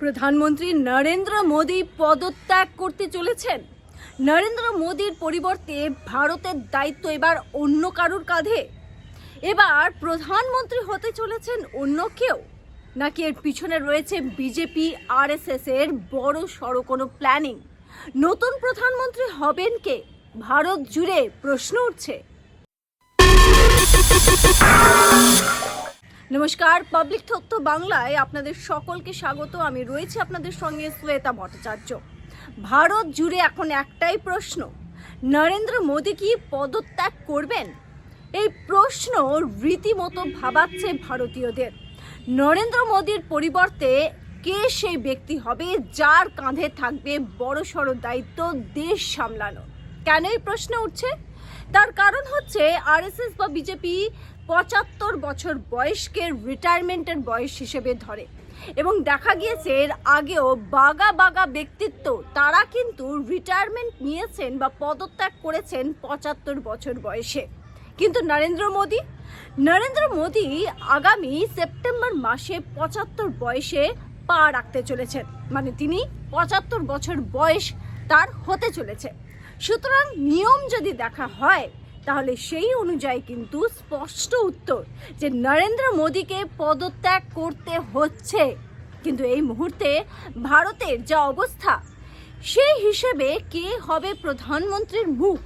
প্রধানমন্ত্রী নরেন্দ্র মোদী পদত্যাগ করতে চলেছেন। নরেন্দ্র মোদীর পরিবর্তে ভারতের দায়িত্ব এবার অন্য কারুর কাঁধে। এবার প্রধানমন্ত্রী হতে চলেছেন অন্য কেউ। নাকি এর পিছনে রয়েছে বিজেপি, আরএসএস এর বড় সড়ো কোনো প্ল্যানিং নতুন প্রধানমন্ত্রী হবেন কে? ভারত জুড়ে প্রশ্ন উঠছে। নমস্কার পাবলিক তথ্য বাংলায় আপনাদের সকলকে স্বাগত। আমি রয়েছি আপনাদের সঙ্গে শ্বেতা ভট্টাচার্য। ভারত জুড়ে এখন একটাই প্রশ্ন, নরেন্দ্র মোদী কি পদত্যাগ করবেন? এই প্রশ্ন রীতিমতো ভাবাচ্ছে ভারতীয়দের। নরেন্দ্র মোদীর পরিবর্তে কে সেই ব্যক্তি হবে যার কাঁধে থাকবে বড়সড় দায়িত্ব দেশ সামলানো কেন এই প্রশ্ন উঠছে? তার কারণ হচ্ছে আরএসএস বা বিজেপি পঁচাত্তর বছর বয়সকে রিটায়ারমেন্টের বয়স হিসেবে ধরে। এবং দেখা গিয়েছে এর আগেও বাগা বাগা ব্যক্তিত্ব, তারা কিন্তু রিটায়ারমেন্ট নিয়েছেন বা পদত্যাগ করেছেন পঁচাত্তর বছর বয়সে। কিন্তু নরেন্দ্র মোদী? নরেন্দ্র মোদী আগামী সেপ্টেম্বর মাসে পঁচাত্তর বয়সে পা রাখতে চলেছেন। মানে তিনি পঁচাত্তর বছর বয়স তার হতে চলেছে। সুতরাং নিয়ম যদি দেখা হয় তাহলে সেই অনুযায়ী কিন্তু স্পষ্ট উত্তর যে নরেন্দ্র মোদীকে পদত্যাগ করতে হচ্ছে। কিন্তু এই মুহূর্তে ভারতের যা অবস্থা, সেই হিসেবে কে হবে প্রধানমন্ত্রীর মুখ?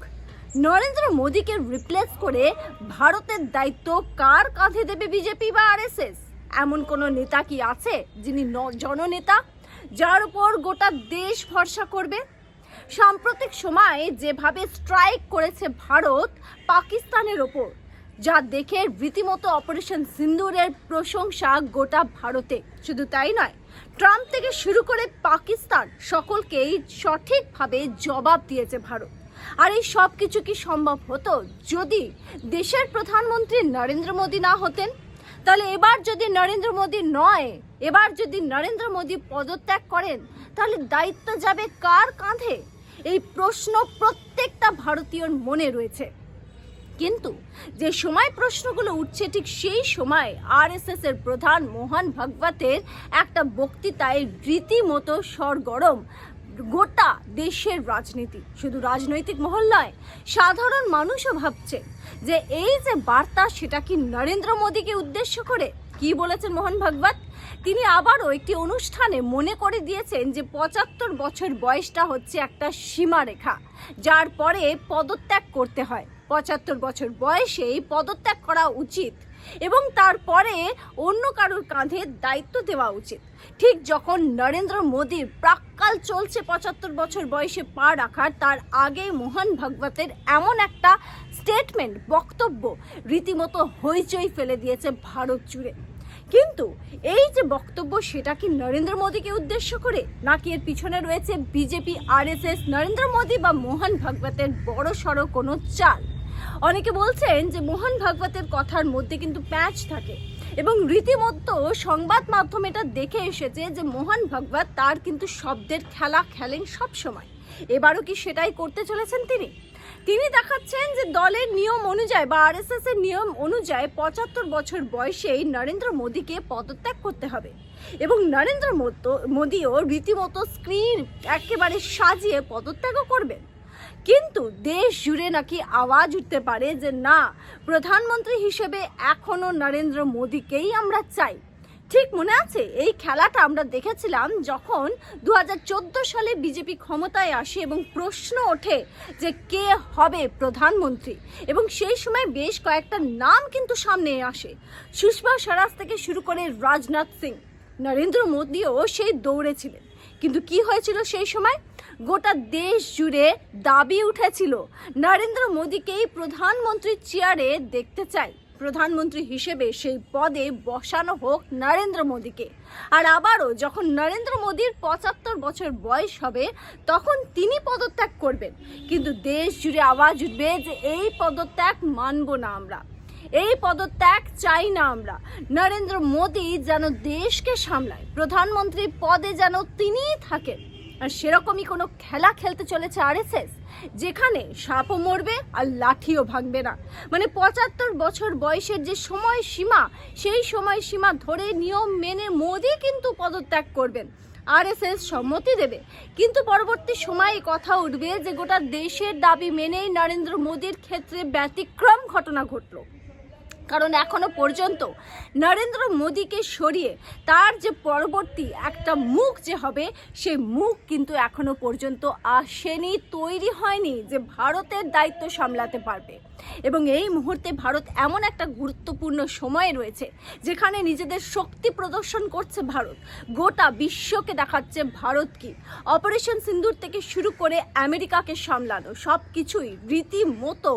নরেন্দ্র মোদীকে রিপ্লেস করে ভারতের দায়িত্ব কার কাঁধে দেবে বিজেপি বা আরএসএস? এমন কোনো নেতা কি আছে যিনি জননেতা, যার উপর গোটা দেশ ভরসা করবে? সাম্প্রতিক সময়ে যেভাবে স্ট্রাইক করেছে ভারত, পাকিস্তানের ওপর, যা দেখে রীতিমতো অপারেশন সিন্দুরের প্রশংসা গোটা ভারতে। শুধু তাই নয়, ট্রাম্প থেকে শুরু করে পাকিস্তান সকলকেই সঠিকভাবে জবাব দিয়েছে ভারত। আর এই সব কিছু কি সম্ভব হতো যদি দেশের প্রধানমন্ত্রী নরেন্দ্র মোদী না হতেন? তাহলে এবার যদি নরেন্দ্র মোদী নয়, এবার যদি নরেন্দ্র মোদী পদত্যাগ করেন, তাহলে দায়িত্ব যাবে কার কাঁধে? এই প্রশ্ন প্রত্যেকটা ভারতীয়র মনে রয়েছে। কিন্তু যে সময় প্রশ্নগুলো উঠছে, ঠিক সেই সময় আরএসএস এর প্রধান মোহন ভাগবতের একটা বক্তৃতায় রীতিমতো সরগরম গোটা দেশের রাজনীতি। শুধু রাজনৈতিক মহল নয়, সাধারণ মানুষও ভাবছে যে এই যে বার্তা, সেটা কি নরেন্দ্র মোদীকে উদ্দেশ্য করে? কি বলেছেন মোহন ভাগবত? তিনি আবারও একটি অনুষ্ঠানে মনে করে দিয়েছেন যে পঁচাত্তর বছর বয়সটা হচ্ছে একটা সীমারেখা, যার পরে পদত্যাগ করতে হয়। পঁচাত্তর বছর বয়সেই পদত্যাগ করা উচিত এবং তারপরে অন্য কারোর কাঁধে দায়িত্ব দেওয়া উচিত। ঠিক যখন নরেন্দ্র মোদীর প্রাক্কাল চলছে পঁচাত্তর বছর বয়সে পা রাখার, তার আগে মোহন ভাগবতের এমন একটা স্টেটমেন্ট বক্তব্য রীতিমতো হইচই ফেলে দিয়েছে ভারত জুড়ে। কিন্তু এই যে বক্তব্য, সেটা কি নরেন্দ্র মোদীকে উদ্দেশ্য করে? নাকি এর পিছনে রয়েছে বিজেপি, আরএসএস, নরেন্দ্র মোদী বা মোহন ভাগবতের বড় সড়ো কোনো চাল? অনেকে বলছেন যে মোহন ভাগবতের কথার মধ্যে কিন্তু প্যাচ থাকে এবং রীতিমতো সংবাদ মাধ্যম এটা দেখে এসেছে যে মোহন ভাগবত তার কিন্তু শব্দের খেলা খেলেন সব সময় এবারও কি সেটাই করতে চলেছেন তিনি? তিনি দেখাচ্ছেন যে দলের নিয়ম অনুযায়ী বা আরএসএস এর নিয়ম অনুযায়ী পঁচাত্তর বছর বয়সেই নরেন্দ্র মোদীকে পদত্যাগ করতে হবে। এবং নরেন্দ্র মোদ- মোদীও রীতিমতো স্ক্রিন একেবারে সাজিয়ে পদত্যাগও করবেন। কিন্তু দেশ জুড়ে নাকি আওয়াজ উঠতে পারে যে না, প্রধানমন্ত্রী হিসেবে এখনও নরেন্দ্র মোদীকেই আমরা চাই। ঠিক মনে আছে? এই খেলাটা আমরা দেখেছিলাম যখন দু হাজার চোদ্দ সালে বিজেপি ক্ষমতায় আসে এবং প্রশ্ন ওঠে যে কে হবে প্রধানমন্ত্রী। এবং সেই সময় বেশ কয়েকটা নাম কিন্তু সামনে আসে। সুষমা স্বরাজ থেকে শুরু করে রাজনাথ সিং, নরেন্দ্র মোদীও সেই দৌড়েছিলেন কিন্তু কি হয়েছিল সেই সময়? গোটা দেশ জুড়ে দাবি উঠেছিল, নরেন্দ্র মোদীকেই প্রধানমন্ত্রীর চেয়ারে দেখতে চাই। প্রধানমন্ত্রী হিসেবে সেই পদে বসানো হোক নরেন্দ্র মোদীকে। আর আবারও যখন নরেন্দ্র মোদীর পঁচাত্তর বছর বয়স হবে, তখন তিনি পদত্যাগ করবেন। কিন্তু দেশ জুড়ে আওয়াজ উঠবে যে এই পদত্যাগ মানব না আমরা। এই পদত্যাগ চাই না আমরা। নরেন্দ্র মোদী যেন দেশকে সামলায় প্রধানমন্ত্রী পদে যেন তিনিই থাকেন। আর সেরকমই কোনো খেলা খেলতে চলেছে আরএসএস, যেখানে সাপও মরবে আর লাঠিও ভাঙবে না। মানে পঁচাত্তর বছর বয়সের যে সময় সীমা সেই সময় সীমা ধরে নিয়ম মেনে মোদি কিন্তু পদত্যাগ করবেন। আরএসএস সম্মতি দেবে। কিন্তু পরবর্তী সময়ে কথা উঠবে যে গোটা দেশের দাবি মেনেই নরেন্দ্র মোদীর ক্ষেত্রে ব্যতিক্রম ঘটনা ঘটলো। কারণ এখনও পর্যন্ত নরেন্দ্র মোদীকে সরিয়ে তার যে পরবর্তী একটা মুখ যে হবে, সেই মুখ কিন্তু এখনও পর্যন্ত আসেনি, তৈরি হয়নি যে ভারতের দায়িত্ব সামলাতে পারবে। এবং এই মুহূর্তে ভারত এমন একটা গুরুত্বপূর্ণ সময়ে রয়েছে, যেখানে নিজেদের শক্তি প্রদর্শন করছে ভারত। গোটা বিশ্বকে দেখাচ্ছে ভারত কি? অপারেশন সিন্দুর থেকে শুরু করে আমেরিকাকে সামলানো সব কিছুই রীতিমতো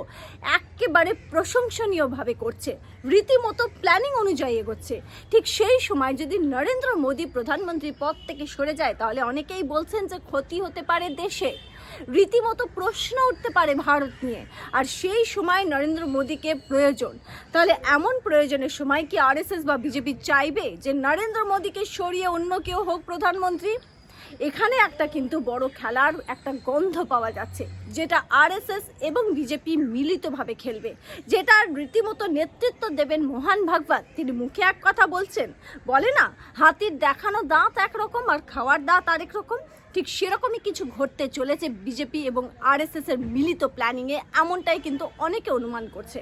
একেবারে প্রশংসনীয়ভাবে করছে। রীতিমতো প্ল্যানিং অনুযায়ী এগোচ্ছে। ঠিক সেই সময় যদি নরেন্দ্র মোদী প্রধানমন্ত্রী পদ থেকে সরে যায়, তাহলে অনেকেই বলছেন যে ক্ষতি হতে পারে দেশে। রীতিমতো প্রশ্ন উঠতে পারে ভারত নিয়ে। আর সেই সময় নরেন্দ্র মোদীকে প্রয়োজন। তাহলে এমন প্রয়োজনের সময় কি আরএসএস বা বিজেপি চাইবে যে নরেন্দ্র মোদীকে সরিয়ে অন্য কেউ হোক প্রধানমন্ত্রী? এখানে একটা কিন্তু বড় খেলার একটা গন্ধ পাওয়া যাচ্ছে। যেটা আরএসএস এবং বিজেপি মিলিতভাবে খেলবে, যেটা রীতিমতো নেতৃত্ব দেবেন মোহন ভাগবত তিনি মুখে এক কথা বলছেন, বলে না, হাতির দেখানো দাঁত একরকম আর খাওয়ার দাঁত আরেক রকম। ঠিক সেরকমই কিছু ঘটতে চলেছে বিজেপি এবং আরএসএস এর মিলিত প্ল্যানিংয়ে এমনটাই কিন্তু অনেকে অনুমান করছে।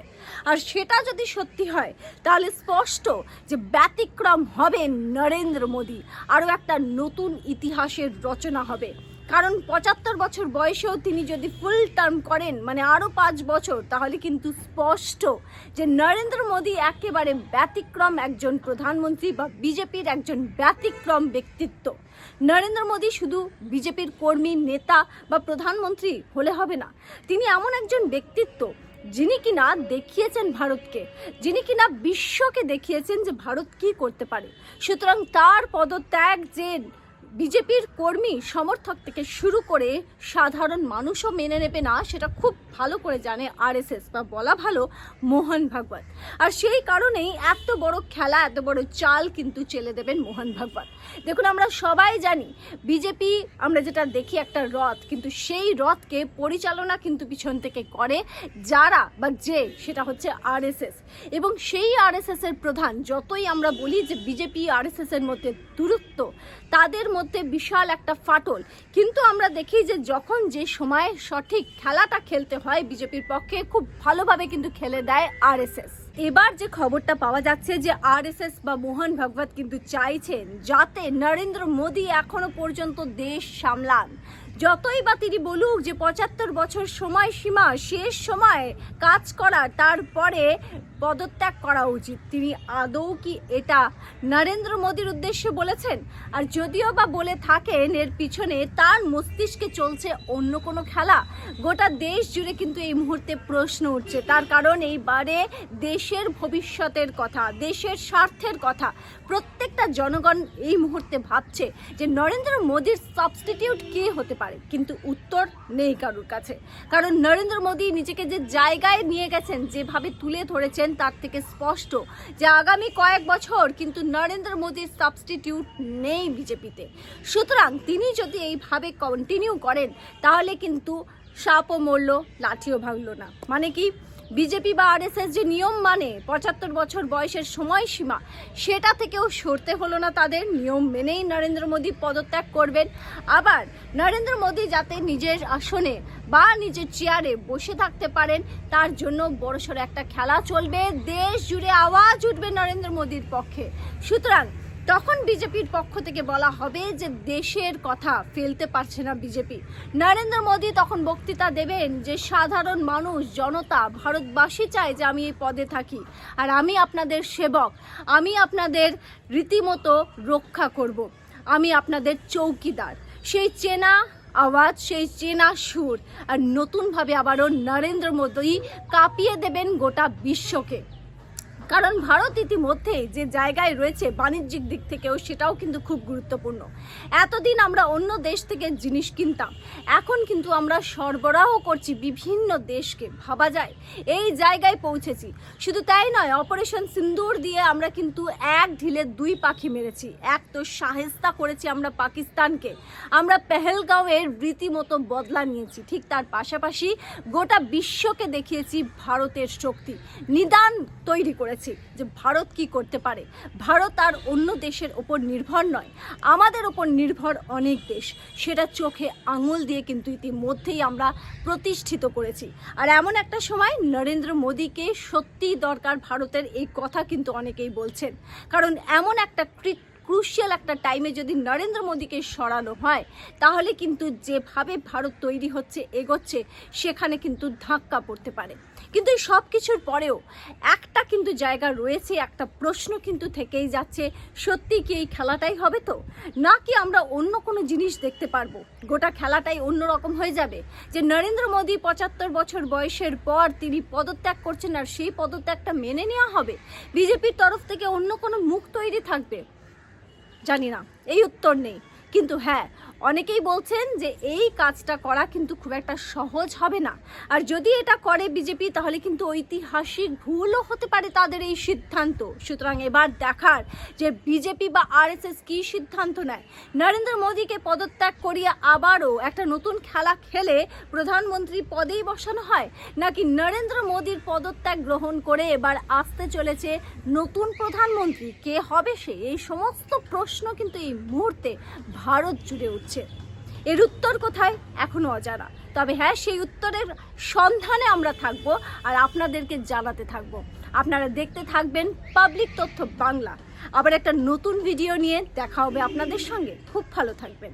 আর সেটা যদি সত্যি হয়, তাহলে স্পষ্ট যে ব্যতিক্রম হবে নরেন্দ্র মোদী। আরও একটা নতুন ইতিহাসের রচনা হবে। কারণ পঁচাত্তর বছর বয়সেও তিনি যদি ফুল টার্ম করেন মানে আরও পাঁচ বছর, তাহলে কিন্তু স্পষ্ট যে নরেন্দ্র মোদী একেবারে ব্যতিক্রম একজন প্রধানমন্ত্রী বা বিজেপির একজন ব্যতিক্রম ব্যক্তিত্ব। নরেন্দ্র মোদী শুধু বিজেপির কর্মী, নেতা বা প্রধানমন্ত্রী হলে হবে না, তিনি এমন একজন ব্যক্তিত্ব যিনি কিনা দেখিয়েছেন ভারতকে, যিনি কিনা বিশ্বকে দেখিয়েছেন যে ভারত কি করতে পারে। সুতরাং তার পদত্যাগ যে বিজেপির কর্মী, সমর্থক থেকে শুরু করে সাধারণ মানুষও মেনে নেবে না, সেটা খুব ভালো করে জানে আরএসএস বা বলা ভালো মোহন ভাগবত। আর সেই কারণেই এত বড় খেলা, এত বড় চাল কিন্তু চেলে দেবেন মোহন ভাগবত। দেখুন, আমরা সবাই জানি বিজেপি, আমরা যেটা দেখি একটা রথ, কিন্তু সেই রথকে পরিচালনা কিন্তু পিছন থেকে করে যারা বা যে, সেটা হচ্ছে আরএসএস। এবং সেই আরএসএস এর প্রধান, যতই আমরা বলি যে বিজেপি আরএসএস এর মধ্যে দূরত্ব, তাদের মধ্যে বিশাল একটা ফাটল। কিন্তু আমরা দেখি যে যখন যে সময়ে সঠিক খেলাটা খেলতে হয়, বিজেপির পক্ষে খুব ভালোভাবে কিন্তু খেলে দেয় আরএসএস। এবার যে খবরটা পাওয়া যাচ্ছে যে আরএসএস বা মোহন ভগবত কিন্তু চাইছেন যাতে নরেন্দ্র মোদী এখনও পর্যন্ত দেশ সামলান। যতই বা তিনি বলুক যে পঁচাত্তর বছর সময়সীমা, শেষ সময় কাজ করা তারপরে পদত্যাগ করা উচিত। তিনি আদৌ কি এটা নরেন্দ্র মোদীর উদ্দেশ্যে বলেছেন? আর যদিও বা বলে থাকেন, এর পিছনে তার মস্তিষ্কে চলছে অন্য কোনো খেলা। গোটা দেশ জুড়ে কিন্তু এই মুহূর্তে প্রশ্ন উঠছে। তার কারণ এইবারে দেশের ভবিষ্যতের কথা, দেশের স্বার্থের কথা। প্রত্যেকটা জনগণ এই মুহূর্তে ভাবছে যে নরেন্দ্র মোদীর সাবস্টিটিউট কে হতে পারে, কিন্তু উত্তর নেই কারোর কাছে। কারণ নরেন্দ্র মোদী নিজেকে যে জায়গায় নিয়ে গেছেন, যেভাবে তুলে ধরেছেন, তার থেকে স্পষ্ট যে আগামী কয়েক বছর কিন্তু নরেন্দ্র মোদীর সাবস্টিটিউট নেই বিজেপিতে। সুতরাং তিনি যদি এইভাবে কন্টিনিউ করেন, তাহলে কিন্তু সাপও মরল, লাঠিও ভাঙল না। মানে কি? বিজেপি বা আরএসএস যে নিয়ম মানে পঁচাত্তর বছর বয়সের সময়সীমা, সেটা থেকেও সরতে হলো না তাদের। নিয়ম মেনেই নরেন্দ্র মোদী পদত্যাগ করবেন। আবার নরেন্দ্র মোদী যাতে নিজের আসনে বা নিজের চেয়ারে বসে থাকতে পারেন, তার জন্য বড়সড় একটা খেলা চলবে। দেশ জুড়ে আওয়াজ উঠবে নরেন্দ্র মোদীর পক্ষে। সুতরাং তখন বিজেপির পক্ষ থেকে বলা হবে যে দেশের কথা ফেলতে পারছে না বিজেপি। নরেন্দ্র মোদী তখন বক্তৃতা দেবেন যে, সাধারণ মানুষ, জনতা, ভারতবাসী চায় যে আমি এই পদে থাকি আর আমি আপনাদের সেবক। আমি আপনাদের রীতিমতো রক্ষা করব। আমি আপনাদের চৌকিদার। সেই চেনা আওয়াজ, সেই চেনা সুর আর নতুনভাবে আবারও নরেন্দ্র মোদী কাঁপিয়ে দেবেন গোটা বিশ্বকে। কারণ ভারত ইতিমধ্যে যে জায়গায় রয়েছে বাণিজ্যিক দিক থেকেও সেটাও কিন্তু খুব গুরুত্বপূর্ণ। এতদিন আমরা অন্য দেশ থেকে জিনিস কিনতাম, এখন কিন্তু আমরা সরবরাহ করছি বিভিন্ন দেশকে, ভাবা যায়। এই জায়গায় পৌঁছেছি। শুধু তাই নয়, অপারেশন সিন্দুর দিয়ে আমরা কিন্তু এক ঢিলে দুই পাখি মেরেছি। এক তো সাহেস্তা করেছি আমরা পাকিস্তানকে। আমরা পেহেলগাঁওয়ের রীতিমতো বদলা নিয়েছি। ঠিক তার পাশাপাশি গোটা বিশ্বকে দেখিয়েছি ভারতের শক্তি। নিদান তৈরি করেছি যে ভারত কি করতে পারে? ভারত আর অন্য দেশের ওপর নির্ভর নয়। আমাদের ওপর নির্ভর অনেক দেশ। সেটা চোখে আঙুল দিয়ে কিন্তু ইতিমধ্যেই আমরা প্রতিষ্ঠিত করেছি। আর এমন একটা সময় নরেন্দ্র মোদীকে সত্যিই দরকার ভারতের এই কথা কিন্তু অনেকেই বলছেন। কারণ এমন একটা ক্রি- ক্রুশিয়াল একটা টাইমে যদি নরেন্দ্র মোদীকে সরানো হয়, তাহলে কিন্তু যেভাবে ভারত তৈরি হচ্ছে, এগোচ্ছে, সেখানে কিন্তু ধাক্কা পড়তে পারে। কিন্তু এই সব কিছুর পরেও একটা কিন্তু জায়গা রয়েছে, একটা প্রশ্ন কিন্তু থেকেই যাচ্ছে, সত্যি কি এই খেলাটাই হবে তো? নাকি আমরা অন্য কোনো জিনিস দেখতে পারব? গোটা খেলাটাই অন্যরকম হয়ে যাবে? যে নরেন্দ্র মোদী পঁচাত্তর বছর বয়সের পর তিনি পদত্যাগ করছেন আর সেই পদত্যাগটা মেনে নেওয়া হবে? বিজেপির তরফ থেকে অন্য কোনো মুখ তৈরি থাকবে? জানি না, এই উত্তর নেই। কিন্তু হ্যাঁ অনেকেই বলছেন যে এই কাজটা করা কিন্তু খুব একটা সহজ হবে না। আর যদি এটা করে বিজেপি, তাহলে কিন্তু ঐতিহাসিক ভুলও হতে পারে তাদের এই সিদ্ধান্ত। সুতরাং এবার দেখার যে বিজেপি বা আরএসএস কী সিদ্ধান্ত নেয়। নরেন্দ্র মোদীকে পদত্যাগ করিয়ে আবারও একটা নতুন খেলা খেলে প্রধানমন্ত্রী পদেই বসানো হয়? নাকি নরেন্দ্র মোদীর পদত্যাগ গ্রহণ করে এবার আসতে চলেছে নতুন প্রধানমন্ত্রী? কে হবে সে? এই সমস্ত প্রশ্ন কিন্তু এই মুহূর্তে ভারত জুড়ে উঠছে। এর উত্তর কোথায় এখনও অজানা। তবে হ্যাঁ সেই উত্তরের সন্ধানে আমরা থাকব আর আপনাদেরকে জানাতে থাকব। আপনারা দেখতে থাকবেন পাবলিক তথ্য বাংলা। আবার একটা নতুন ভিডিও নিয়ে দেখা হবে আপনাদের সঙ্গে। খুব ভালো থাকবেন।